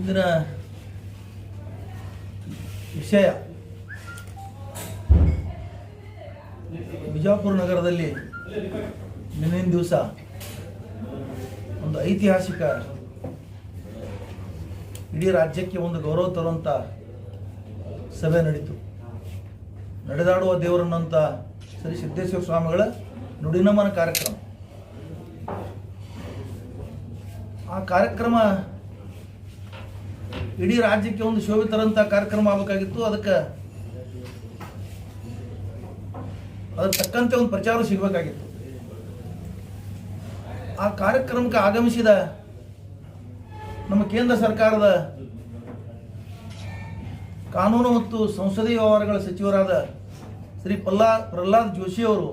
ಇಂದಿನ ವಿಷಯ. ಬಿಜಾಪುರ ನಗರದಲ್ಲಿ ನಿನ್ನೆ ದಿವಸ ಒಂದು ಐತಿಹಾಸಿಕ ಇಡೀ ರಾಜ್ಯಕ್ಕೆ ಒಂದು ಗೌರವ ತರುವಂಥ ಸಭೆ ನಡೀತು. ನಡೆದಾಡುವ ದೇವರನ್ನಂಥ ಶ್ರೀ ಸಿದ್ದೇಶ್ವರ ಸ್ವಾಮಿಗಳ ನುಡಿನಮನ ಕಾರ್ಯಕ್ರಮ. ಆ ಕಾರ್ಯಕ್ರಮ ಇಡೀ ರಾಜ್ಯಕ್ಕೆ ಒಂದು ಶೋಭೆ ತರಂತ ಕಾರ್ಯಕ್ರಮ ಆಗಬೇಕಾಗಿತ್ತು. ಅದಕ್ಕೆ ಅದಕ್ಕೆ ತಕ್ಕಂತೆ ಒಂದು ಪ್ರಚಾರ ಸಿಗಬೇಕಾಗಿತ್ತು. ಆ ಕಾರ್ಯಕ್ರಮಕ್ಕೆ ಆಗಮಿಸಿದ ನಮ್ಮ ಕೇಂದ್ರ ಸರ್ಕಾರದ ಕಾನೂನು ಮತ್ತು ಸಂಸದೀಯ ವ್ಯವಹಾರಗಳ ಸಚಿವರಾದ ಶ್ರೀ ಪಲ್ಲಾ ಪ್ರಹ್ಲಾದ್ ಜೋಶಿ ಅವರು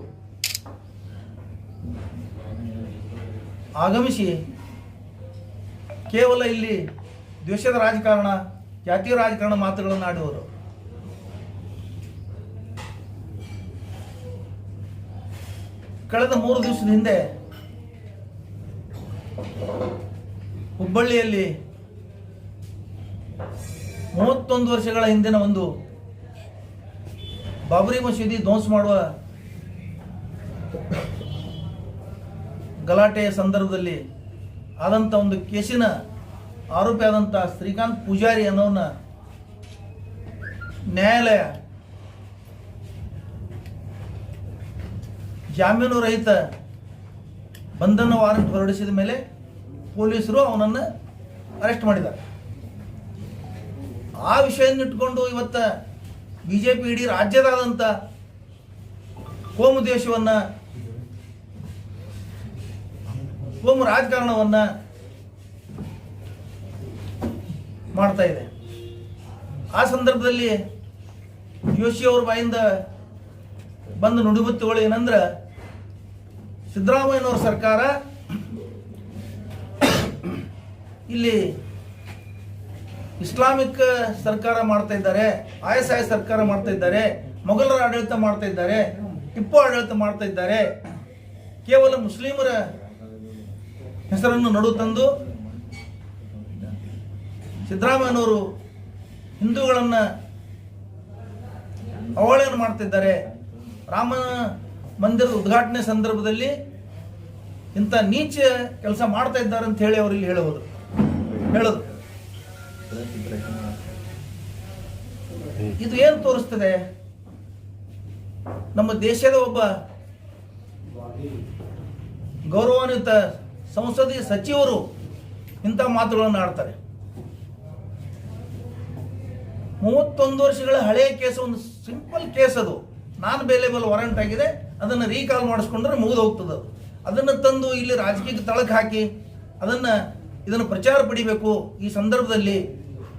ಆಗಮಿಸಿ ಕೇವಲ ಇಲ್ಲಿ ದ್ವೇಷದ ರಾಜಕಾರಣ ಜಾತಿ ರಾಜಕಾರಣ ಮಾತುಗಳನ್ನು ಆಡುವರು ಕಳೆದ ಮೂರು ದಿವಸದ ಹಿಂದೆ ಹುಬ್ಬಳ್ಳಿಯಲ್ಲಿ ಮೂವತ್ತೊಂದು ವರ್ಷಗಳ ಹಿಂದಿನ ಒಂದು ಬಾಬರಿ ಮಸೀದಿ ಧ್ವಂಸ ಮಾಡುವ ಗಲಾಟೆಯ ಸಂದರ್ಭದಲ್ಲಿ ಆದಂಥ ಒಂದು ಕೇಸಿನ ಆರೋಪಿ ಆದಂಥ ಶ್ರೀಕಾಂತ್ ಪೂಜಾರಿ ಅನ್ನೋನ್ನ ನ್ಯಾಯಾಲಯ ಜಾಮೀನು ರಹಿತ ಬಂಧನ ವಾರೆಂಟ್ ಹೊರಡಿಸಿದ ಮೇಲೆ ಪೊಲೀಸರು ಅವನನ್ನು ಅರೆಸ್ಟ್ ಮಾಡಿದ್ದಾರೆ. ಆ ವಿಷಯನ ಇಟ್ಕೊಂಡು ಇವತ್ತ ಬಿ ಜೆ ಪಿ ಇಡೀ ರಾಜ್ಯದಾದಂಥ ಕೋಮು ದೇಶವನ್ನು, ಕೋಮು ರಾಜಕಾರಣವನ್ನು ಮಾಡ್ತಾ ಇದೆ. ಆ ಸಂದರ್ಭದಲ್ಲಿ ಯೋಶಿ ಅವ್ರ ಬಾಯಿಂದ ಬಂದು ನುಡಿಬತ್ತುಗಳು ಏನಂದ್ರೆ, ಸಿದ್ದರಾಮಯ್ಯನವ್ರ ಸರ್ಕಾರ ಇಲ್ಲಿ ಇಸ್ಲಾಮಿಕ್ ಸರ್ಕಾರ ಮಾಡ್ತಾ ಇದ್ದಾರೆ ಆಯಸ್ ಸರ್ಕಾರ ಮಾಡ್ತಾ ಇದ್ದಾರೆ, ಮೊಘಲರ ಆಡಳಿತ ಮಾಡ್ತಾ ಇದ್ದಾರೆ, ಟಿಪ್ಪು ಆಡಳಿತ ಮಾಡ್ತಾ ಇದ್ದಾರೆ. ಕೇವಲ ಮುಸ್ಲಿಮರ ಹೆಸರನ್ನು ನಡು ತಂದು ಸಿದ್ದರಾಮಯ್ಯನವರು ಹಿಂದೂಗಳನ್ನು ಅವಹೇಳನ ಮಾಡ್ತಿದ್ದಾರೆ. ರಾಮ ಮಂದಿರದ ಉದ್ಘಾಟನೆ ಸಂದರ್ಭದಲ್ಲಿ ಇಂಥ ನೀಚ ಕೆಲಸ ಮಾಡ್ತಾ ಇದ್ದಾರೆ ಅಂತ ಹೇಳಿ ಅವರಿಗೆ ಹೇಳುವುದು ಹೇಳೋದು. ಇದು ಏನು ತೋರಿಸ್ತದೆ? ನಮ್ಮ ದೇಶದ ಒಬ್ಬ ಗೌರವಾನ್ವಿತ ಸಂಸದೀಯ ಸಚಿವರು ಇಂಥ ಮಾತುಗಳನ್ನು ಆಡ್ತಾರೆ. ಮೂವತ್ತೊಂದು ವರ್ಷಗಳ ಹಳೆಯ ಕೇಸ್, ಒಂದು ಸಿಂಪಲ್ ಕೇಸ್ ಅದು ನಾನ್ ಬೇಲೆಬಲ್ ವಾರಂಟ್ ಆಗಿದೆ, ಅದನ್ನು ರೀಕಾಲ್ ಮಾಡಿಸ್ಕೊಂಡ್ರೆ ಮುಗಿದು ಹೋಗ್ತದೆ ಅದು. ಅದನ್ನು ತಂದು ಇಲ್ಲಿ ರಾಜಕೀಯಕ್ಕೆ ತಳಕ್ಕೆ ಹಾಕಿ, ಅದನ್ನು, ಇದನ್ನು ಪ್ರಚಾರ ಪಡಿಬೇಕು. ಈ ಸಂದರ್ಭದಲ್ಲಿ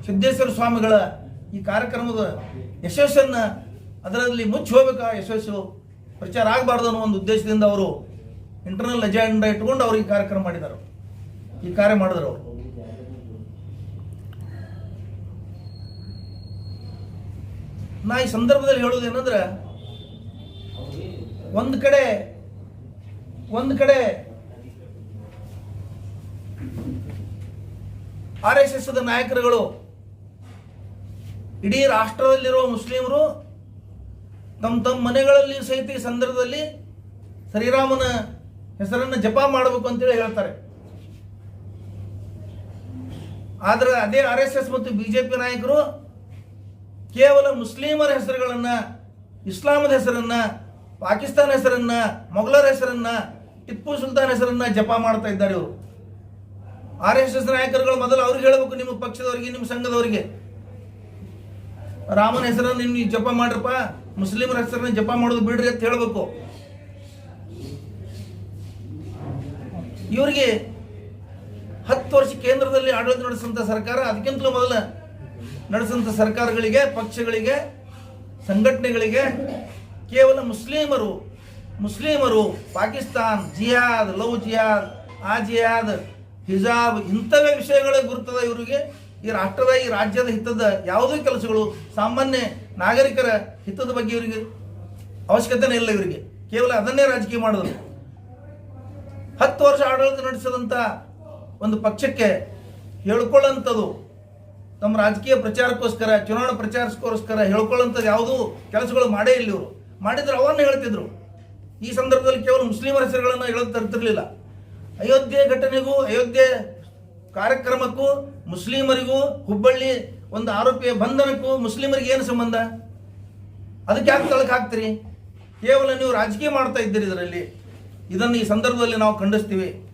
ಸಿದ್ದೇಶ್ವರ ಸ್ವಾಮಿಗಳ ಈ ಕಾರ್ಯಕ್ರಮದ ಯಶಸ್ಸನ್ನು ಅದರಲ್ಲಿ ಮುಚ್ಚಿ ಹೋಗ್ಬೇಕಾ? ಯಶಸ್ಸು ಪ್ರಚಾರ ಆಗಬಾರ್ದು ಅನ್ನೋ ಒಂದು ಉದ್ದೇಶದಿಂದ ಅವರು ಇಂಟರ್ನಲ್ ಅಜೆಂಡಾ ಇಟ್ಕೊಂಡು ಅವರು ಈ ಕಾರ್ಯಕ್ರಮ ಮಾಡಿದರು. ಈ ಕಾರ್ಯ ಮಾಡಿದ್ರು ಅವರು. ನಾ ಈ ಸಂದರ್ಭದಲ್ಲಿ ಹೇಳುವುದೇನಂದ್ರೆ ಒಂದು ಕಡೆ ಒಂದು ಕಡೆ ಆರ್ ಎಸ್ ಎಸ್ ನಾಯಕರುಗಳು ಇಡೀ ರಾಷ್ಟ್ರದಲ್ಲಿರುವ ಮುಸ್ಲಿಮರು ತಮ್ಮ ತಮ್ಮ ಮನೆಗಳಲ್ಲಿ ಸಹಿತ ಈ ಸಂದರ್ಭದಲ್ಲಿ ಶ್ರೀರಾಮನ ಹೆಸರನ್ನು ಜಪ ಮಾಡಬೇಕು ಅಂತೇಳಿ ಹೇಳ್ತಾರೆ. ಆದ್ರೆ ಅದೇ ಆರ್ ಎಸ್ ಎಸ್ ಮತ್ತು ಬಿಜೆಪಿ ನಾಯಕರು ಕೇವಲ ಮುಸ್ಲಿಮರ ಹೆಸರುಗಳನ್ನ, ಇಸ್ಲಾಮದ ಹೆಸರನ್ನ, ಪಾಕಿಸ್ತಾನ ಹೆಸರನ್ನ, ಮೊಘಲರ ಹೆಸರನ್ನ, ಟಿಪ್ಪು ಸುಲ್ತಾನ್ ಹೆಸರನ್ನ ಜಪ ಮಾಡ್ತಾ ಇದ್ದಾರೆ ಇವರು. ಆರ್ ಎಸ್ ಎಸ್ ನಾಯಕರುಗಳು ಮೊದಲು ಅವ್ರಿಗೆ ಹೇಳಬೇಕು ನಿಮ್ಮ ಪಕ್ಷದವರಿಗೆ, ನಿಮ್ಮ ಸಂಘದವರಿಗೆ. ರಾಮನ ಹೆಸರನ್ನು ನೀವು ಜಪ ಮಾಡ್ರಪ್ಪ, ಮುಸ್ಲಿಮರ ಹೆಸರನ್ನ ಜಪ ಮಾಡೋದು ಬಿಡ್ರಿ ಅಂತ ಹೇಳಬೇಕು. ಇವರಿಗೆ ಹತ್ತು ವರ್ಷ ಕೇಂದ್ರದಲ್ಲಿ ಆಡಳಿತ ನಡೆಸಿದಂಥ ಸರ್ಕಾರ, ಅದಕ್ಕಿಂತಲೂ ಮೊದಲ ನಡೆಸಿದಂಥ ಸರ್ಕಾರಗಳಿಗೆ, ಪಕ್ಷಗಳಿಗೆ, ಸಂಘಟನೆಗಳಿಗೆ ಕೇವಲ ಮುಸ್ಲಿಮರು ಮುಸ್ಲಿಮರು, ಪಾಕಿಸ್ತಾನ್ ಜಿಯಾದ್ ಲವ್ ಜಿಯಾದ್ ಆ ಜಿಹಾದ್, ಹಿಜಾಬ್ ಇಂಥವೇ ವಿಷಯಗಳೇ ಗುರುತದ ಇವರಿಗೆ. ಈ ರಾಷ್ಟ್ರದ, ಈ ರಾಜ್ಯದ ಹಿತದ ಯಾವುದೇ ಕೆಲಸಗಳು ಸಾಮಾನ್ಯ ನಾಗರಿಕರ ಹಿತದ ಬಗ್ಗೆ ಇವರಿಗೆ ಅವಶ್ಯಕತೆನೇ ಇಲ್ಲ ಇವರಿಗೆ. ಕೇವಲ ಅದನ್ನೇ ರಾಜಕೀಯ ಮಾಡಿದ್ರು ಹತ್ತು ವರ್ಷ ಆಡಳಿತ ನಡೆಸಿದಂಥ ಒಂದು ಪಕ್ಷಕ್ಕೆ ಹೇಳ್ಕೊಳ್ಳೋಂಥದ್ದು ತಮ್ಮ ರಾಜಕೀಯ ಪ್ರಚಾರಕ್ಕೋಸ್ಕರ, ಚುನಾವಣಾ ಪ್ರಚಾರಕ್ಕೋಸ್ಕರ ಹೇಳ್ಕೊಳ್ಳೋಂಥದ್ದು ಯಾವುದೂ ಕೆಲಸಗಳು ಮಾಡೇ ಇಲ್ಲ ಇವರು. ಮಾಡಿದ್ರೆ ಅವನ್ನ ಹೇಳ್ತಿದ್ರು. ಈ ಸಂದರ್ಭದಲ್ಲಿ ಕೇವಲ ಮುಸ್ಲಿಮರ ಹೆಸರುಗಳನ್ನು ಹೇಳೋದು ತರ್ತಿರ್ಲಿಲ್ಲ. ಅಯೋಧ್ಯೆ ಘಟನೆಗೂ, ಅಯೋಧ್ಯೆ ಕಾರ್ಯಕ್ರಮಕ್ಕೂ, ಮುಸ್ಲಿಮರಿಗೂ, ಹುಬ್ಬಳ್ಳಿ ಒಂದು ಆರೋಪಿಯ ಬಂಧನಕ್ಕೂ ಮುಸ್ಲಿಮರಿಗೆ ಏನು ಸಂಬಂಧ? ಅದಕ್ಕೆ ಯಾಕೆ ತಳಕ್ ಹಾಕ್ತೀರಿ? ಕೇವಲ ನೀವು ರಾಜಕೀಯ ಮಾಡ್ತಾ ಇದ್ದೀರಿ ಇದರಲ್ಲಿ. ಇದನ್ನು ಈ ಸಂದರ್ಭದಲ್ಲಿ ನಾವು ಖಂಡಿಸ್ತೀವಿ.